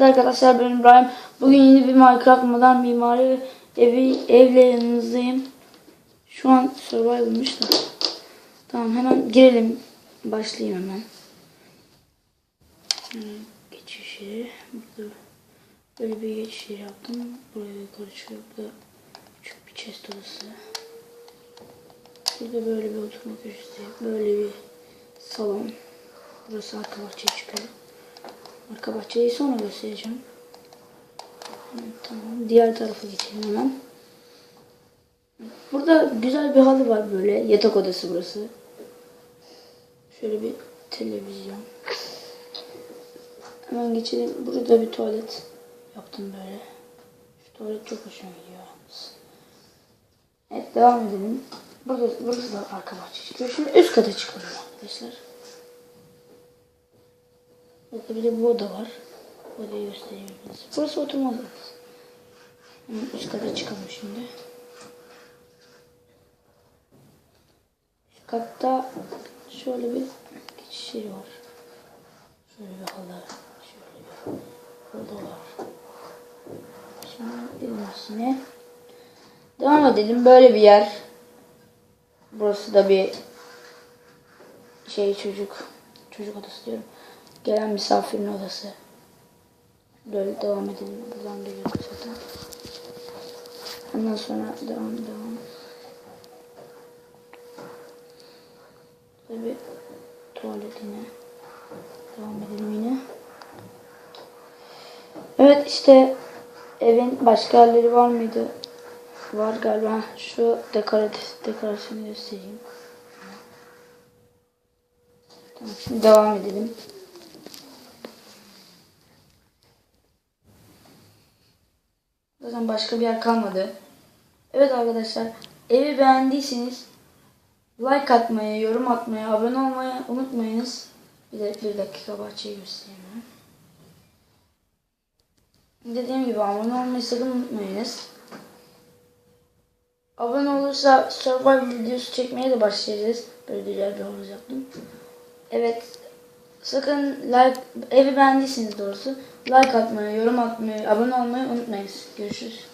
Arkadaşlar ben İbrahim. Bugün yeni bir Minecraft modern mimari evi evle yanınızdayım. Şu an survival'mış da. Tamam hemen girelim. Başlayayım hemen. Geçiş yeri. Burada böyle bir geçiş yeri yaptım. Buraya yukarı çıkıyor. Burada küçük bir chest odası. Burada böyle bir oturma köşesi. Böyle bir salon. Burası arka bahçeye çıkıyor. Arka bahçeyi sonra göstereceğim. Evet, tamam. Diğer tarafa geçelim hemen. Burada güzel bir halı var böyle. Yatak odası burası. Şöyle bir televizyon. Hemen geçelim. Burada bir tuvalet yaptım böyle. Şu tuvalet çok hoşuma gidiyor. Evet devam edelim. Burada, burası da arka bahçe çıkıyor. Şimdi üst kata çıkalım arkadaşlar. Burada bir de bu oda var. Odayı göstereyim. Burası oturma odası. Hemen üst kata çıkalım şimdi. Üst katta şöyle bir geçiş yeri var. Şöyle bir halı. Şöyle bir oda var. Şimdi gidelim üstüne. Devam edelim. Böyle bir yer. Burası da bir şey çocuk. Çocuk odası diyorum. Gelen misafirin odası. Böyle devam edelim. Buradan geliyoruz zaten. Ondan sonra devam devam. Böyle bir. Devam edelim yine. Evet işte evin başka yerleri var mıydı? Var galiba. Şu dekoratif dekorasyonu göstereyim. Tamam şimdi devam edelim. Zaten başka bir yer kalmadı. Evet arkadaşlar evi beğendiyseniz like atmayı, yorum atmayı, abone olmayı unutmayınız. Bir de bir dakika bahçeyi göstereyim. Dediğim gibi abone olmayı sakın unutmayınız. Abone olursa survival videosu çekmeye de başlayacağız. Böyle güzel bir havuz yaptım. Evet. Sakın like, evi beğendiyseniz doğrusu like atmayı, yorum atmayı, abone olmayı unutmayınız. Görüşürüz.